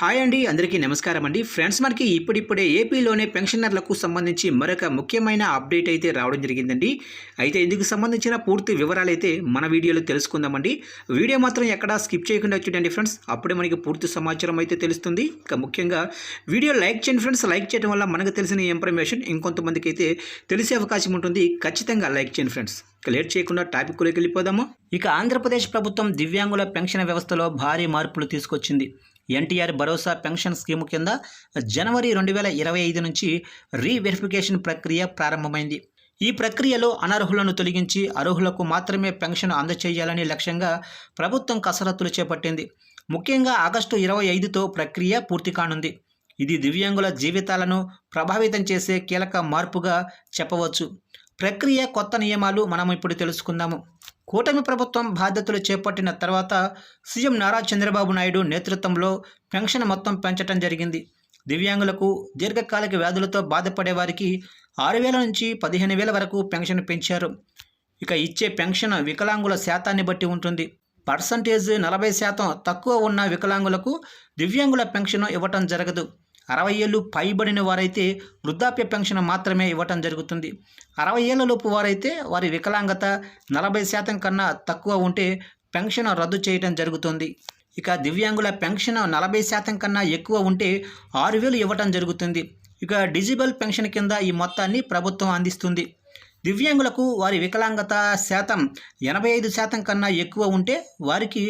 Hi అండి అందరికీ నమస్కారం అండి. ఫ్రెండ్స్ మనకి ఇప్పుడిప్పుడే ఏపీలోనే పెన్షనర్లకు సంబంధించి మరొక ముఖ్యమైన అప్డేట్ అయితే రావడం జరిగిందండి. అయితే ఇందుకు సంబంధించిన పూర్తి వివరాలు అయితే మన వీడియోలో తెలుసుకుందామండి వీడియో మాత్రం ఎక్కడా స్కిప్ చేయకుండా చూడండి ఫ్రెండ్స్. అప్పుడే మనకి పూర్తి సమాచారం అయితే తెలుస్తుంది. ఇక ముఖ్యంగా వీడియో లైక్ చేయండి ఫ్రెండ్స్. లైక్ చేయడం వల్ల మనకు తెలిసిన ఇన్ఫర్మేషన్ ఇంకొంతమందికి అయితే తెలిసే అవకాశం ఉంటుంది. ఖచ్చితంగా లైక్ చేయండి ఫ్రెండ్స్. ఇక లేట్ చేయకుండా టాపిక్లోకి వెళ్ళిపోదాము. ఇక ఆంధ్రప్రదేశ్ ప్రభుత్వం దివ్యాంగుల పెన్షన్ వ్యవస్థలో భారీ మార్పులు తీసుకొచ్చింది. ఎన్టీఆర్ భరోసా పెన్షన్ స్కీమ్ కింద జనవరి రెండు వేల ఇరవై ఐదు నుంచి రీవెరిఫికేషన్ ప్రక్రియ ప్రారంభమైంది. ఈ ప్రక్రియలో అనర్హులను తొలగించి అర్హులకు మాత్రమే పెన్షన్ అందచేయాలని లక్ష్యంగా ప్రభుత్వం కసరత్తులు చేపట్టింది. ముఖ్యంగా ఆగస్టు ఇరవై ఐదుతో ప్రక్రియ పూర్తి కానుంది. ఇది దివ్యాంగుల జీవితాలను ప్రభావితం చేసే కీలక మార్పుగా చెప్పవచ్చు. ప్రక్రియ కొత్త నియమాలు మనం ఇప్పుడు తెలుసుకుందాము. కూటమి ప్రభుత్వం బాధ్యతలు చేపట్టిన తర్వాత సీఎం నారా చంద్రబాబు నాయుడు నేతృత్వంలో పెన్షన్ మొత్తం పెంచడం జరిగింది. దివ్యాంగులకు దీర్ఘకాలిక వ్యాధులతో బాధపడే వారికి ఆరు వేల నుంచి పదిహేను వేల వరకు పెన్షన్ పెంచారు. ఇక ఇచ్చే పెన్షన్ వికలాంగుల శాతాన్ని బట్టి ఉంటుంది. పర్సంటేజ్ నలభై శాతం తక్కువ ఉన్న వికలాంగులకు దివ్యాంగుల పెన్షన్ ఇవ్వటం జరగదు. అరవై ఏళ్ళు పైబడిన వారైతే వృద్ధాప్య పెన్షన్ మాత్రమే ఇవ్వటం జరుగుతుంది. అరవై ఏళ్ళలోపు వారైతే వారి వికలాంగత నలభై శాతం కన్నా తక్కువ ఉంటే పెన్షన్ రద్దు చేయడం జరుగుతుంది. ఇక దివ్యాంగుల పెన్షన్ నలభై శాతం కన్నా ఎక్కువ ఉంటే ఆరు వేలు ఇవ్వటం జరుగుతుంది. ఇక డిజిబుల్ పెన్షన్ కింద ఈ మొత్తాన్ని ప్రభుత్వం అందిస్తుంది. దివ్యాంగులకు వారి వికలాంగత శాతం ఎనభై ఐదు శాతం కన్నా ఎక్కువ ఉంటే వారికి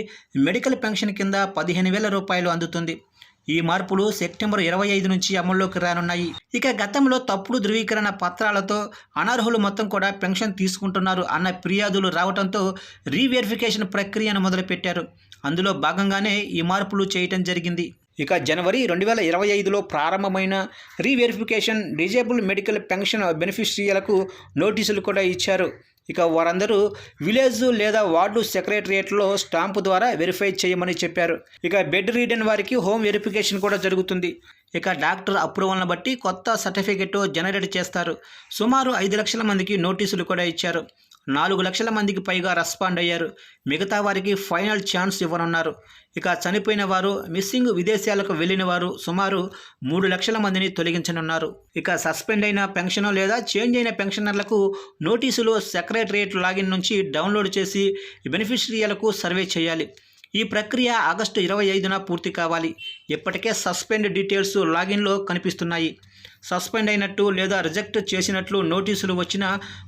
మెడికల్ పెన్షన్ కింద పదిహేను వేల రూపాయలు అందుతుంది. ఈ మార్పులు సెప్టెంబర్ ఇరవై ఐదు నుంచి అమల్లోకి రానున్నాయి. ఇక గతంలో తప్పుడు ధృవీకరణ పత్రాలతో అనర్హులు మొత్తం కూడా పెన్షన్ తీసుకుంటున్నారు అన్న ఫిర్యాదులు రావడంతో రీవెరిఫికేషన్ ప్రక్రియను మొదలుపెట్టారు. అందులో భాగంగానే ఈ మార్పులు చేయటం జరిగింది. ఇక జనవరి రెండు వేల ఇరవై ఐదులో ప్రారంభమైన రీవెరిఫికేషన్ డిజేబుల్ మెడికల్ పెన్షన్ బెనిఫిషరీలకు నోటీసులు కూడా ఇచ్చారు. ఇక వారందరూ విలేజ్ లేదా వార్డు సెక్రటరియేట్లో స్టాంపు ద్వారా వెరిఫై చేయమని చెప్పారు. ఇక బెడ్ రీడన్ వారికి హోమ్ వెరిఫికేషన్ కూడా జరుగుతుంది. ఇక డాక్టర్ అప్రూవల్ని బట్టి కొత్త సర్టిఫికెట్ జనరేట్ చేస్తారు. సుమారు ఐదు లక్షల మందికి నోటీసులు కూడా ఇచ్చారు. నాలుగు లక్షల మందికి పైగా రెస్పాండ్ అయ్యారు. మిగతా వారికి ఫైనల్ ఛాన్స్ ఇవ్వనున్నారు. ఇక చనిపోయిన వారు మిస్సింగ్ విదేశాలకు వెళ్ళిన వారు సుమారు మూడు లక్షల మందిని తొలగించనున్నారు. ఇక సస్పెండ్ అయిన పెన్షన్ లేదా చేంజ్ అయిన పెన్షనర్లకు నోటీసులు సెక్రటరియట్ లాగిన్ నుంచి డౌన్లోడ్ చేసి బెనిఫిషరీలకు సర్వే చేయాలి. ఈ ప్రక్రియ ఆగస్టు ఇరవై ఐదున పూర్తి కావాలి. ఇప్పటికే సస్పెండ్ డీటెయిల్స్ లాగిన్లో కనిపిస్తున్నాయి. సస్పెండ్ అయినట్టు లేదా రిజెక్ట్ చేసినట్లు నోటీసులు వచ్చిన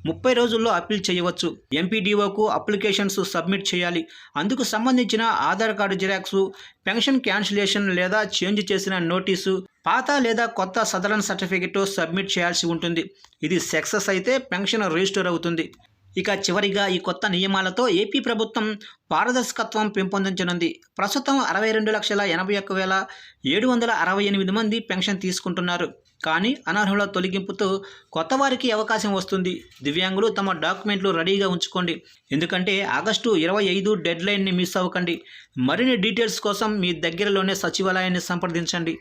ముప్పై రోజుల్లో అప్పీల్ చేయవచ్చు. ఎంపీడీఓకు అప్లికేషన్స్ సబ్మిట్ చేయాలి. అందుకు సంబంధించిన Aadhaar card xerox pension cancellation లేదా చేంజ్ చేసిన నోటీసు పాత లేదా కొత్త సదరన్ సర్టిఫికెట్ సబ్మిట్ చేయాల్సి ఉంటుంది. ఇది సక్సెస్ అయితే పెన్షన్ రిజిస్టర్ అవుతుంది. ఇక చివరిగా ఈ కొత్త నియమాలతో ఏపీ ప్రభుత్వం పారదర్శకత్వం పెంపొందించనుంది. ప్రస్తుతం అరవై రెండు లక్షల ఎనభై ఒక్క వేల ఏడు వందల అరవై ఎనిమిది మంది పెన్షన్ తీసుకుంటున్నారు. కానీ అనర్హుల తొలగింపుతో కొత్త వారికి అవకాశం వస్తుంది. దివ్యాంగులు తమ డాక్యుమెంట్లు రెడీగా ఉంచుకోండి. ఎందుకంటే ఆగస్టు ఇరవై ఐదు డెడ్లైన్ని మిస్ అవ్వకండి. మరిన్ని డీటెయిల్స్ కోసం మీ దగ్గరలోనే సచివాలయాన్ని సంప్రదించండి.